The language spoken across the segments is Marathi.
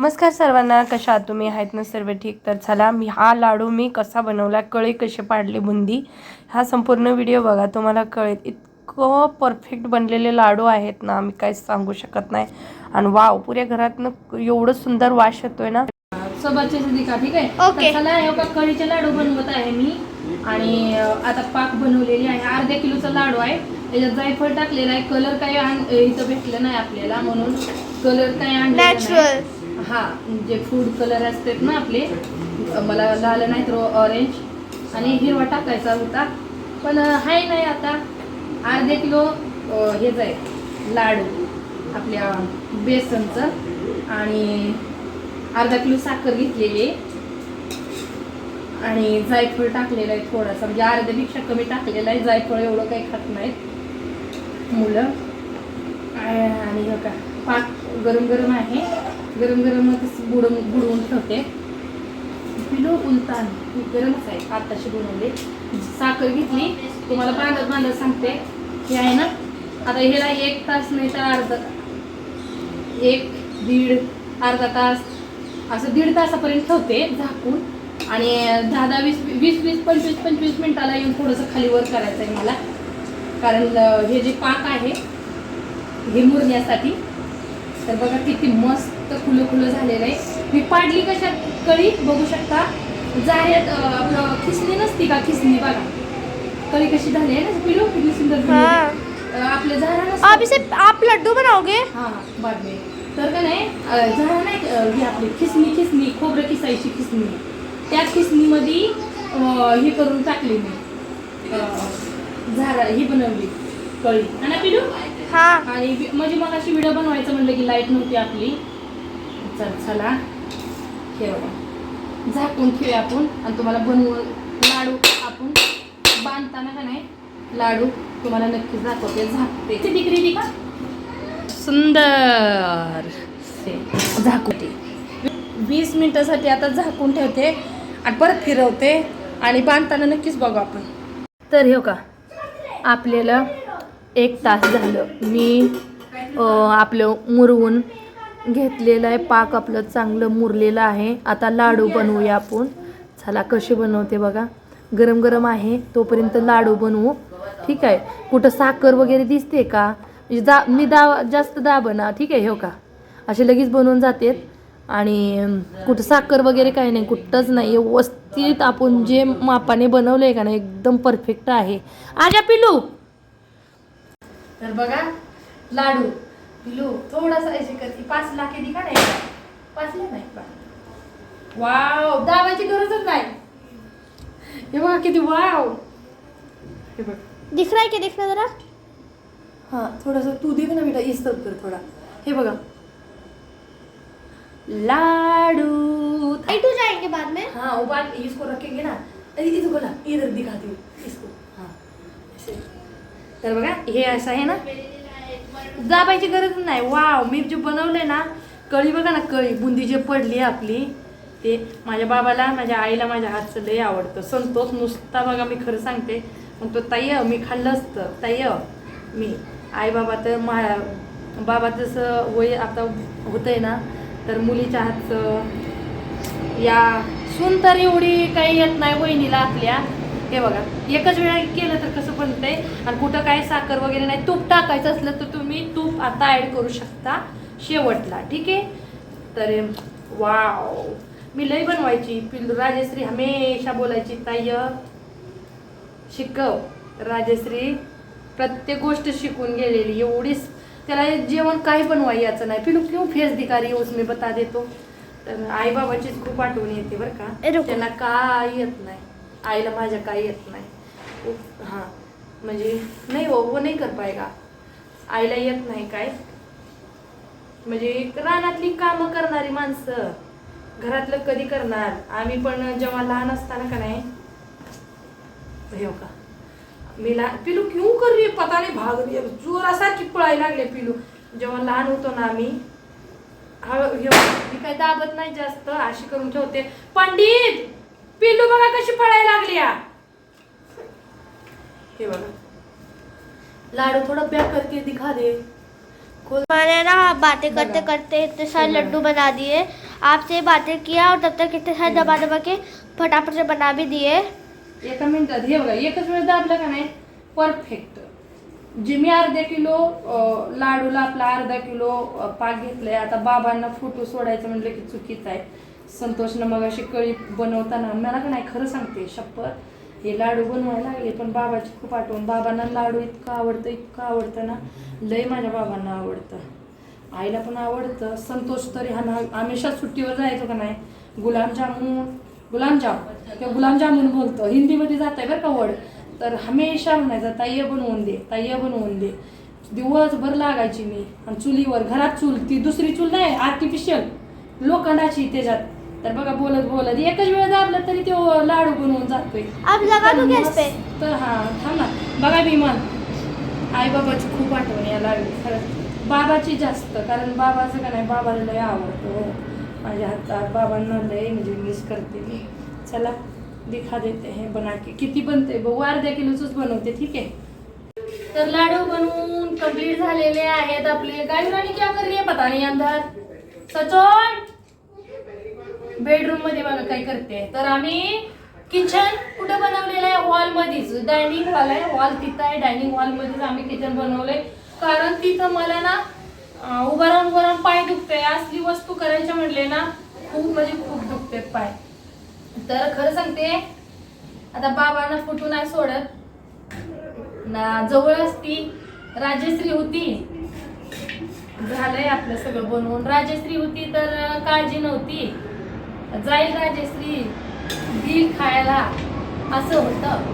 नमस्कार सर्वांना कशा आहात तुम्ही? आहेत ना सर्व ठीक? तर चला मी हा लाडू मी कसा बनवला कळे कसे पाडले बुंदी? हा संपूर्ण व्हिडिओ बघा तुम्हाला कळेल. इतकं परफेक्ट बनलेले लाडू आहेत ना मी काहीच सांगू शकत नाही. आणि वाव पुऱ्या घरातनं एवढं सुंदर वास येतोय ना. सोबतचे का ठीक आहे? चला हे कळीचे लाडू बनवत आहे मी. आणि आता पाक बनवलेली आहे. अर्ध्या किलोचा लाडू आहे. त्याच्यात जायफळ टाकलेला आहे. कलर काही इथं भेटलं नाही आपल्याला म्हणून. कलर काही. नॅचरल हा जे फूड कलर असतात ना आपले मला लाल नाही तर ऑरेंज आणि हिरवा टाकायचा होता. पण आहे हाय नाही आता. अर्धे किलो हेच आहे लाडू आपल्या बेसनचं. आणि अर्धा किलो साखर घेतलेली आहे. आणि जायफळ टाकलेलं आहे थोडासा. म्हणजे अर्ध्यापेक्षा कमी टाकलेलं आहे. जायफळ एवढं काही खात नाहीत मुलं. आणि का पाक गरम गरम आहे. गरम गरमच बुडवून बुडवून ठेवते. पिलो उलतान गरमच आहे आताशी बनवले. साखर घेतली तुम्हाला बांधत बांधत सांगते. हे आहे ना आता ह्याला एक तास नाही तर अर्धा एक दीड अर्धा तास असं दीड तासापर्यंत ठेवते झाकून. आणि दहा दहा वीस वीस वीस पंचवीस पंचवीस मिनिटाला येऊन थोडंसं खाली वर करायचं आहे मला. कारण हे जे पाक आहे हे मुरण्यासाठी तर बघा किती मस्त खुलं खुलं झालेलं आहे. मी पाडली कशात कळी? बघू शकता. अं, आपलं खिसणी नसती का खिसणी बघा. कळी कशी झाली आहे ना पिलो? किती सुंदर. हाँ. आपले झाडा आप इसे आप लड्डू बनाओगे हा बाद में तर का नाही झाडा नाही ही आपली खिसणी खिसणी खोबरं किसायची खिसणी. त्या खिसणीमध्ये हे करून टाकली मी. झाडा ही बनवली कळी. आणि पिलू. हाँ. आणि म्हणजे मग अशी व्हिडिओ बनवायचं म्हणलं की लाइट नव्हती आपली. चल चला. हे बघा. झाकून ठेवूया आपण आणि तुम्हाला बनवून लाडू आपण बांधताना का नाही लाडू तुम्हाला नक्कीच दाखवते. झाकते. तिकडे ती का? सुंदर. झाकते वीस मिनटासाठी आता झाकून ठेवते आणि परत फिरवते आणि बांधताना नक्कीच बघू आपण. तर हे का आपल्याला एक तास झालं. मी आपलं मुरवून घेतलेलं आहे. पाक आपलं चांगलं मुरलेलं आहे. आता लाडू बनवूया आपण. चला कसे बनवते बघा. गरम गरम आहे. तोपर्यंत लाडू बनवू. ठीक आहे. कुठं साखर वगैरे दिसते का? म्हणजे जा मी दा जास्त दाबना. ठीक आहे हो का? असे लगेच बनवून जातात आणि कुठं साखर वगैरे काही नाही. कुठंच नाही. व्यवस्थित आपण जे मापाने बनवलं आहे का नाही एकदम परफेक्ट आहे. आजा पिलू तर बघा लाडू. पिलू थोडासा करते. पाच लाख येते का नाही पाच लाख नाही. वाव दाबाची गरजच नाही. हे बघा किती वाव. हे बघ. दिख रहा है क्या देखना जरा? हाँ थोड़ा सा तू देख ना बेटा ये सब कर थोड़ा. हे बघा. लाडू. हो जाएंगे बाद में हाँ वो बात इसको रखेंगे ना. अरे इधर बोला इधर दिखाती हूँ इसको. हाँ. तर बघा हे असं आहे ना? दाबायची गरज नाही. वाव मी जे बनवलंय ना कळी बघा ना कळी. बुंदी जे पडली आपली ते माझ्या बाबाला माझ्या आईला माझ्या हातचं लय आवडतं. संतोष नुसता बघा मी खरं सांगते. मग तो ताई मी खाल्लं असतं. ताई मी आई बाबा तर मा बाबा जसं वय आता होतंय ना तर मुलीच्या हातचं या सून तर एवढी काही येत नाही वहिनीला आपल्या. हे बघा एकच वेळा केलं तर कसं बनतंय? आणि कुठं काय साखर वगैरे नाही तूप टाकायचं असलं तर तुम्ही तूप आता ॲड करू शकता शेवटला ठीक आहे? तर वाव मी लई बनवायची. पिल्लू राजश्री हमेशा बोलायची ताई शिकव. राजश्री प्रत्येक गोष्ट शिकून गेलेली एवढीच. त्याला जेवण काही बनवाय याचं नाही. पिलू क्यों फेस दिखा रही है उसमें बता देतो. तर आई बाबाचीच खूप आठवण येते बरं का. त्यांना काय येत नाही. आईला माझ्या काय येत नाही. हां. म्हणजे नाही हो वो नाही कर पाएगा आईला येत नाही काय? म्हणजे रानातली कामं करणारी माणसं घरातलं कधी करणार? आम्ही पण जेव्हा लहान असताना का नाही? हो का मी लहान पिलू क्यू कर रही पता नाही भाग रही जोरासारखी पळायला लागले पिलू. जेव्हा लहान होतो ना आम्ही हा मी काय दाबत नाही जास्त अशी करून ठेवते. पंडित! पिलू बघा कशी पळायला लागली या हे बघा. लाडू थोड़ा पॅक करके दिखा दे. मैंने ना बातें करते करते इतने सारे लड्डू बना दिए। आपसे बातें किया और तब तक कितने सारे दबा दबा के फटाफट से बना भी दिए। एका मिनिटात हे बघा. एकच वेळ दाबलं का नाही परफेक्ट जे मी अर्धा किलो अं, लाडूला आपला अर्धा किलो अं, पाक घेतलाय. आता बाबांना फोटो सोडायचं म्हटलं की चुकीचं आहे. संतोषनं मग अशी कळी बनवताना मला का नाही खरं सांगते शपथ. हे लाडू बनवायला लागले पण बाबाची खूप आठवण. बाबांना लाडू इतकं आवडतं इतकं आवडतं ना. लय माझ्या बाबांना आवडतं. आईला पण आवडतं. संतोष तरी हा ना हमेशा सुट्टीवर जायचो का नाही गुलाबजामुन गुलाबजाम किंवा गुलाबजामुन बोलतो. हिंदीमध्ये जात आहे बरं का वड तर हमेशा म्हणायचं ताई बनवून दे ताई बनवून दे. दिवसभर लागायची मी. आणि चुलीवर घरात चूल ती दुसरी चूल नाही आर्टिफिशियल लोखंडाची त्याच्यात तर बघा बोलत बोलत एकच वेळ दाबलं तरी तो लाडू बनवून जातोय. तर हा थांब ना. बघा विमान. आई बाबाची खूप आठवण यायला लागली. खरंच. बाबाची जास्त कारण बाबाचं का नाही बाबाला लय आवडतं हो. माझ्या हातात बाबांना लय म्हणजे मिस करते मी. चला दिखा देते हे बना के किती बनते बघू अर्ध्या किलोचंच बनवते ठीक आहे? तर लाडू बनवून कंप्लीट झालेले आहेत आपले. क्या है पता नाही अंधार सचोन बेडरूममध्ये बघा काय करते. तर आम्ही किचन कुठं बनवलेलं आहे? हॉल मध्येच. डायनिंग हॉल आहे. हॉल तिथं आहे. डायनिंग हॉल मध्येच आम्ही किचन बनवलंय. कारण तिथं मला ना उभा उभं राहून उभा राहून पाय दुखते असली वस्तू करायच्या म्हणले ना खूप म्हणजे खूप दुखते पाय. तर खरं सांगते आता बाबांना फुटून नाही सोडत? ना जवळ असती. राजश्री होती. झालंय आपलं सगळं बनवून. राजश्री होती तर काळजी नव्हती. जाईल राजश्री दिल खायला असं होतं.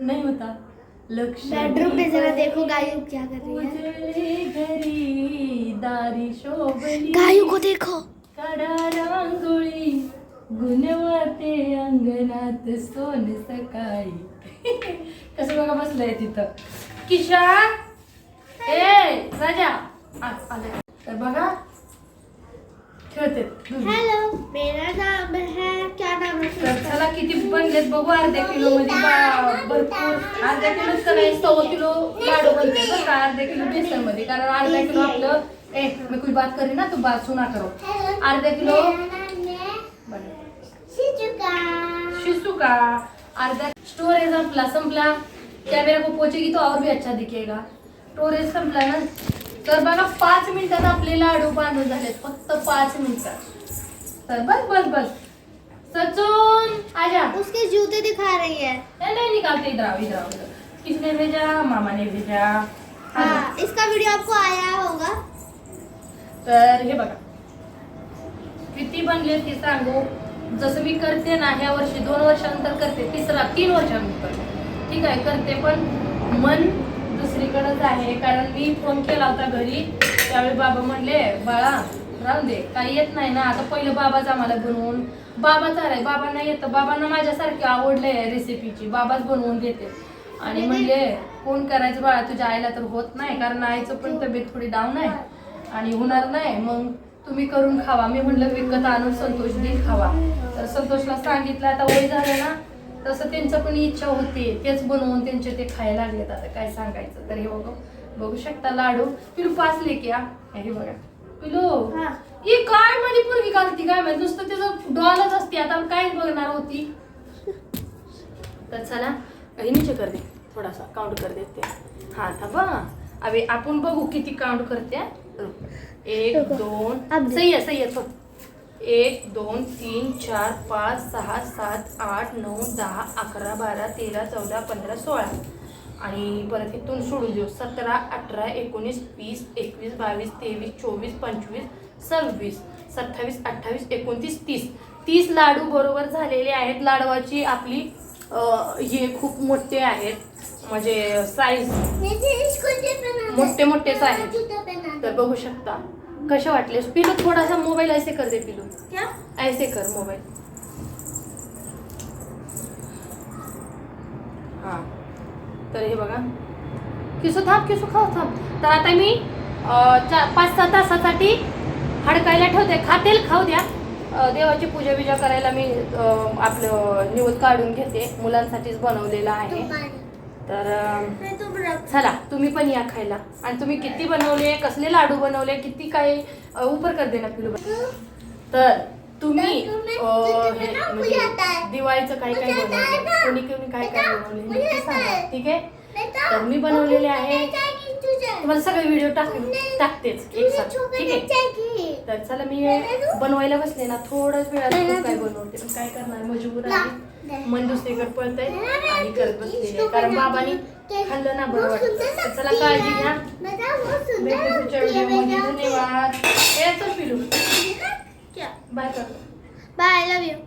नाही होता. बेडरूम में जरा देखो गायू क्या कर रही है. गायू को देखो. काढा रांगोळी. गुणवते अंगणात सोन सकाळी. कसं बघा बसलंय तिथं. किशा ए राजा. आले. तर बघा खेळते. हेलो मेरा नाम है क्या नाम है? तर चला किती बनलेत बघू अर्ध्या किलो मध्ये बा- भरपूर. अर्ध्या किलो नाही सव्वा किलो लाडू बनते बरं का? अर्ध्या किलो बेसनमध्ये कारण अर्धा किलो आपलं ए मी कोई बात करी ना? तू बात सुना करो. अर्धा किलो शिशु का अर्धा स्टोरेज संपला संपला कॅमेरा को पोचेगी तो और भी अच्छा दिखेगा। स्टोरेज संपला ना तर बघा पाच मिनिटात आपले लाडू बांधून झालेत फक्त पाच मिनिटात तर बस बस बस। सचून आजा। उसके जूते दिखा रही है। नहीं नहीं निकालते इधर आओ इधर आओ इधर किसने भेजा? मामा ने भेजा। हाँ इसका वीडियो आपको आया होगा। तर हे बघा। किती बनले ते सांगू जसं मी करते ना ह्या वर्षी दोन वर्षानंतर करते तिसरा तीन वर्षानंतर. ठीक आहे करते पण मन दुसरीकडेच आहे. कारण मी फोन केला होता घरी त्यावेळी बाबा म्हणले बाळा राहून दे काही येत नाही ना आता पहिलं बाबाच आम्हाला बनवून. बाबाच आलाय बाबांना येतं बाबांना माझ्यासारखी आवडले रेसिपीची बाबाच बनवून देते आणि म्हणले फोन करायचं बाळा तुझ्या आईला तर होत नाही कारण आईचं पण तब्येत थोडी डाऊन आहे आणि होणार नाही मग तुम्ही करून खावा. मी म्हणलं विकत आणून संतोष देईल खावा. तर संतोषला सांगितलं आता वय झालं ना तसं त्यांचं पण इच्छा होते. तेच बनवून त्यांचे ते खायला लागलेत. आता काय सांगायचं? तर हे बघू बघू शकता लाडू. पिलू पाच लेके आ हे बघा. पिलू हा. काय माझी पोरगी घालती काय माहिती नुसतं त्याचं डॉलच असते. आता काय बघणार होती? तर चला हे नीचे कर दे. थोडासा काउंट कर देते हा थांबा अबे आपण बघू किती काउंट करते. एक. दोन. सही आहे सही आहे एक दोन तीन चार पाच सहा सात आठ नऊ दहा अकरा बारा तेरा चौदा पंधरा सोळा. आणि परत इथून सोडून देऊ. सतरा अठरा एकोणीस वीस एकवीस बावीस तेवीस चोवीस पंचवीस सव्वीस सत्तावीस अठ्ठावीस एकोणतीस तीस. तीस लाडू बरोबर झालेले आहेत. लाडवाची आपली हे खूप मोठे आहेत. म्हणजे साईज मोठे मोठेच आहेत. तर बघू शकता. कसे वाटले? पिलू थोडासा मोबाईल ऐसे कर दे पिलू. क्या? ऐसे कर मोबाईल हा. तर हे बघा. किसू थांब किसू खाऊ थांब. तर आता मी पाच सहा तासासाठी हडकायला ठेवते. खातेल खाऊ द्या. देवाची पूजा बिजा करायला मी आपलं निवड काढून घेते. मुलांसाठीच बनवलेलं आहे. तर चला तुम्ही पण या खायला. आणि तुम्ही किती बनवले कसले लाडू बनवले किती काय उपर कर दे ना पिलू तर तुम्ही म्हणजे दिवाळीचं काय काय बनवलं कोणी कोणी काय काय बनवले सांगा ठीक आहे? तर मी बनवलेले आहे तुम्हाला सगळे व्हिडिओ टाक टाकतेच एक साथ ठीक आहे? तर चला मी बनवायला बसले ना थोडंच वेळात काय बनवते पण काय करणार? मजबूर आहे. मन दुसरीकडे पळतंय आणि करत बसलेली आहे. कारण बाबांनी खाल्लं ना बरं वाटतं. चला काळजी घ्या. भेटू पुढच्या व्हिडिओमध्ये धन्यवाद. पिलू. बाय करतो बाय. Love you